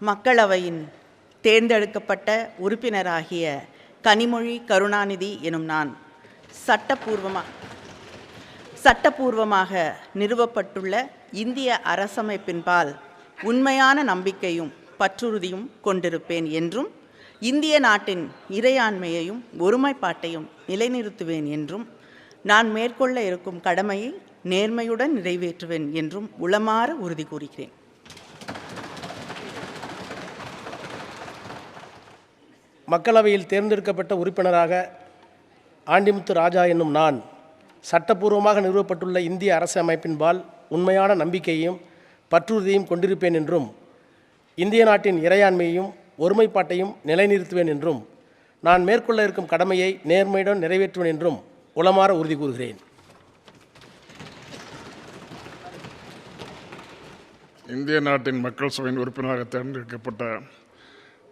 மக்களவையின் தேர்ந்தெடுக்கப்பட்ட உறுப்பினராகிய கனிமொழி கருணாநிதி எனும் நான் சட்டப்பூர்வமாக சட்டப்பூர்வமாக நிறுவப்பட்டுள்ள இந்திய அரசமைப்பின்பால் உண்மையான நம்பிக்கையும் பற்றுறுதியும் கொண்டிருப்பேன் என்றும் இந்திய நாட்டின் இறையாண்மையையும் ஒருமைப்பாட்டையும் நிலைநிறுத்துவேன் என்றும் நான் மேற்கொள்ள இருக்கும் கடமையை நேர்மையுடன் நிறைவேற்றுவேன் என்றும் உளமாற உறுதி கூறுகிறேன். மக்களவையில் தேர்ந்தெடுக்கப்பட்ட உறுப்பினராக ஆண்டிமுத்து ராஜா என்னும் நான் சட்டப்பூர்வமாக நிறுவப்பட்டுள்ள இந்திய அரசு அமைப்பின்பால் உண்மையான நம்பிக்கையையும் பற்றுறுதியும் கொண்டிருப்பேன் என்றும் இந்திய நாட்டின் இறையாண்மையையும் ஒருமைப்பாட்டையும் நிலைநிறுத்துவேன் என்றும் நான் மேற்கொள்ள இருக்கும் கடமையை நேர்மையுடன் நிறைவேற்றுவேன் என்றும் உளமாற உறுதி கூறுகிறேன். இந்திய நாட்டின் மக்கள் சபையின் உறுப்பினராக தேர்ந்தெடுக்கப்பட்ட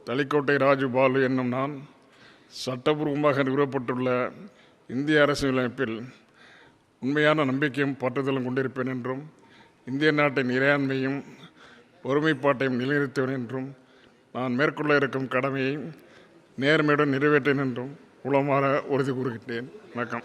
தளிக்கோட்டை ராஜுபாலு என்னும் நான் சட்டபூர்வமாக நிறுவப்பட்டுள்ள இந்திய அரசியலமைப்பில் உண்மையான நம்பிக்கையும் பற்றுதலும் கொண்டிருப்பேன் என்றும் இந்திய நாட்டின் இறையாண்மையும் ஒருமைப்பாட்டையும் நிலைநிறுத்துவேன் என்றும் நான் மேற்கொள்ள இருக்கும் கடமையை நேர்மையுடன் நிறைவேற்றேன் என்றும் உளமாற உறுதி கூறுகின்றேன். வணக்கம்.